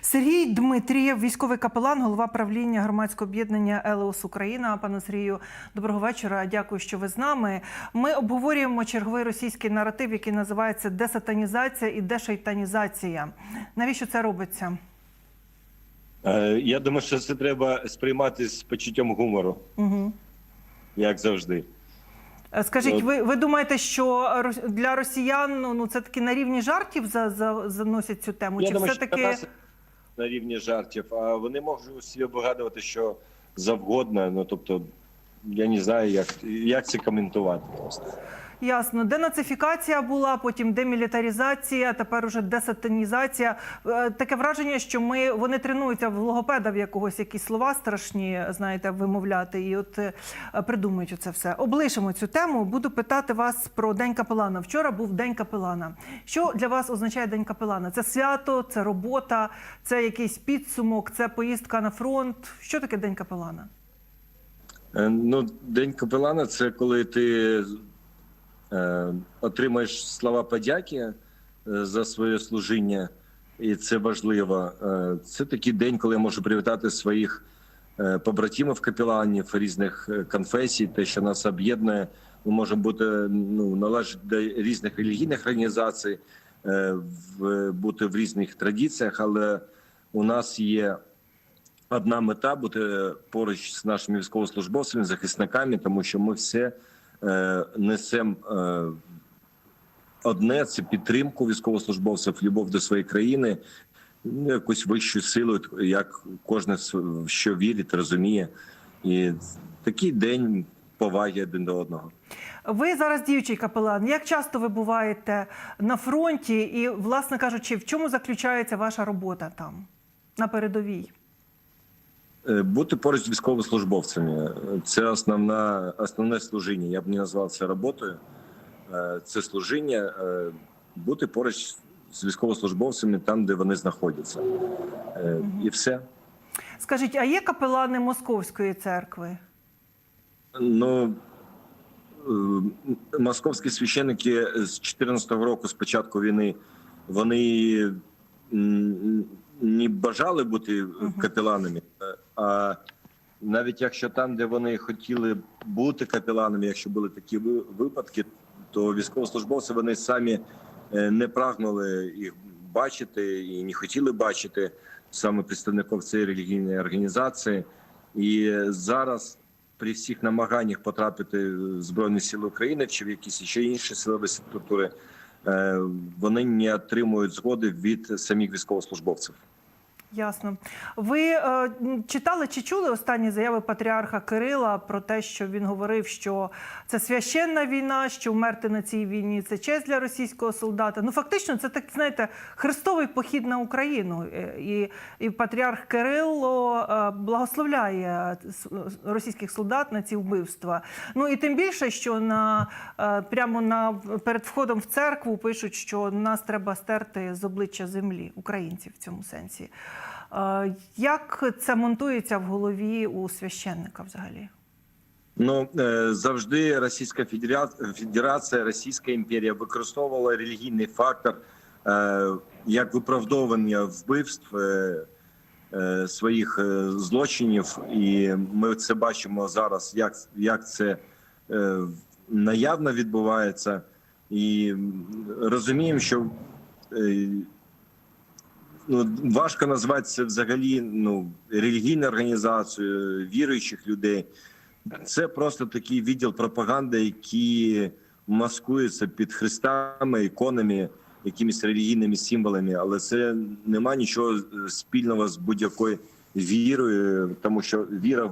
Сергій Дмитрієв, військовий капелан, голова правління громадського об'єднання Елеос Україна. Пане Сергію, доброго вечора. Дякую, що ви з нами. Ми обговорюємо черговий російський наратив, який називається десатанізація і дешайтанізація. Навіщо це робиться? Е, Я думаю, що це треба сприймати з почуттям гумору, Угу. як завжди. Скажіть, Ну, ви, ви думаєте, що для росіян ну, ну це таки на рівні жартів за, за, заносять цю тему? Я Чи думаю, все таки що нас на рівні жартів, а вони можуть собі вигадувати, що завгодно. Ну тобто, я не знаю, як, як це коментувати просто. Ясно, денацифікація була, потім демілітаризація, тепер уже десатанізація. Е, Таке враження, що ми вони тренуються в логопеда в якогось якісь слова страшні, знаєте, вимовляти, і от е, придумують це все. Облишимо цю тему. Буду питати вас про день капелана. Вчора був день капелана. Що для вас означає день капелана? Це свято, це робота, це якийсь підсумок, це поїздка на фронт. Що таке день капелана? Е, Ну, День капелана це коли ти отримаєш слова подяки е, за своє служіння, і це важливо. Е, це такий день, коли я можу привітати своїх е, побратимів капеланів різних е, конфесій, те, що нас об'єднує. Ми можемо бути ну, належати до різних релігійних організацій, е, в, бути в різних традиціях, але у нас є одна мета бути поруч з нашими військовослужбовцями, захисниками, тому що ми все е, несемо е, одне це підтримку військовослужбовців, любов до своєї країни, ну, якусь вищу силу, як кожен що вірить, розуміє. І такий день поваги один до одного. Ви зараз діючий капелан. Як часто ви буваєте на фронті, і, власне кажучи, в чому заключається ваша робота там на передовій? Е, Бути поруч з військовослужбовцями це основна основне служіння. Я б не назвав це роботою. Е, Це служіння е, бути поруч з військовослужбовцями там, де вони знаходяться, і все. Скажіть, а є капелани Московської церкви? Ну московські священники з 14-го року, з початку війни, вони не бажали бути капеланами. А навіть якщо там, де вони хотіли бути капеланами, якщо були такі випадки, то військовослужбовці вони самі е, не прагнули їх бачити і не хотіли бачити саме представників цієї релігійної організації. І зараз при всіх намаганнях потрапити в Збройні Сили України чи в якісь ще інші силові структури, е, вони не отримують згоди від самих військовослужбовців. Ясно. Ви е, читали чи чули останні заяви патріарха Кирила про те, що він говорив, що це священна війна, що вмерти на цій війні це честь для російського солдата. Ну фактично, це так знаєте, хрестовий похід на Україну. Е, І, і патріарх Кирило е, благословляє російських солдат на ці вбивства. Ну і тим більше, що на е, прямо на перед входом в церкву пишуть, що нас треба стерти з обличчя землі, українців в цьому сенсі. Е, Як це монтується в голові у священника взагалі? Ну е, завжди Російська Федерація, Російська імперія використовувала релігійний фактор е, як виправдовування вбивств своїх злочинів, і ми це бачимо зараз, як, як це наявно відбувається, і розуміємо, що важко назвати це взагалі ну, релігійною організацією віруючих людей. Це просто такий відділ пропаганди, який маскується під хрестами, іконами, якимись релігійними символами, але це нема нічого спільного з будь-якою вірою, тому що віра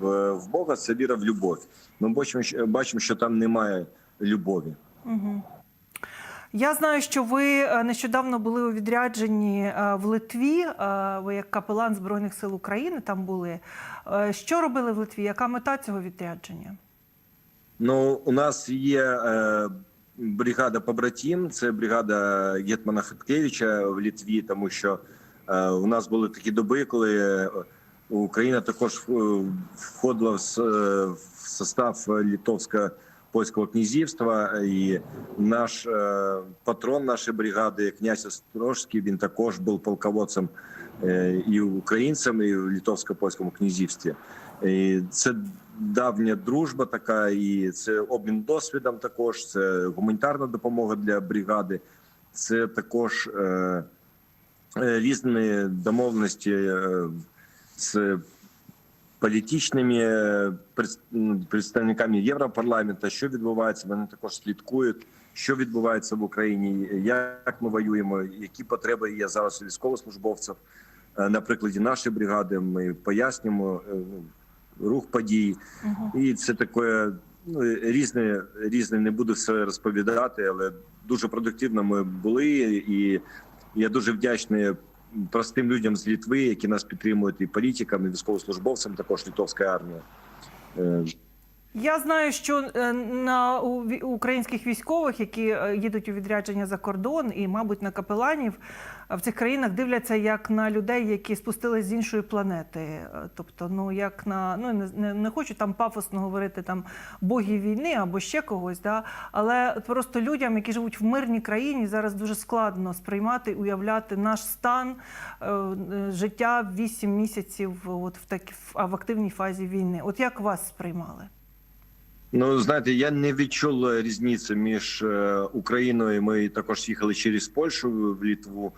в Бога це віра в любов. Ми бачимо, що- бачимо, що там немає любові. Угу. Я знаю, що ви е, нещодавно були у відрядженні е, в Литві. е, Ви як капелан Збройних сил України там були. Що робили в Литві? Яка мета цього відрядження? Ну, у нас є бригада побратим, це бригада Гетмана Хаткевича в Літві, тому що у нас були такі доби, коли Україна також входила в, состав литовського польського князівства. І наш е, патрон нашої бригади, князь Острожський, він також був полководцем е, і українцем, і в литовсько-польському князівстві. І це давня дружба така, і це обмін досвідом. Також це гуманітарна допомога для бригади. Це також е, е, різні домовленості е, з політичними е, м, представниками Європарламенту, що відбувається. Вони також слідкують, що відбувається в Україні, як ми воюємо, які потреби є зараз у військовослужбовців. Е, На прикладі нашої бригади ми пояснюємо е, рух подій, і це таке ну, різне, різне. Не буду все розповідати, але дуже продуктивно ми були, і я дуже вдячний простим людям з Літви, які нас підтримують, і політикам, і військовослужбовцям, також літовська армії. Я знаю, що е, на українських військових, які е, їдуть у відрядження за кордон, і, мабуть, на капеланів е, в цих країнах дивляться як на людей, які спустились з іншої планети. Тобто, ну як на ну не, не, не хочу там пафосно говорити там богів війни або ще когось, да але просто людям, які живуть в мирній країні, зараз дуже складно сприймати, уявляти наш стан життя 8 місяців, от в такі в, в активній фазі війни. От як вас сприймали? Ну знаєте, я не відчув е, різниці між е, Україною. Ми також їхали через Польщу в Літву.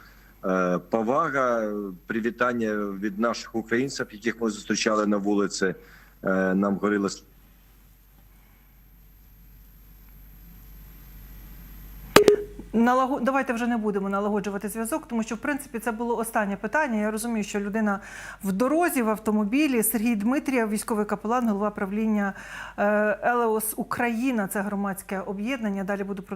Е, Повага, привітання від наших українців, яких ми зустрічали на вулиці. Нам говорили Налаго... Давайте вже не будемо налагоджувати зв'язок, тому що в принципі це було останнє питання. Я розумію, що людина в дорозі в автомобілі. Сергій Дмитрієв, військовий капелан, голова правління е, Елеос Україна. Це громадське об'єднання. Далі буду продовжувати.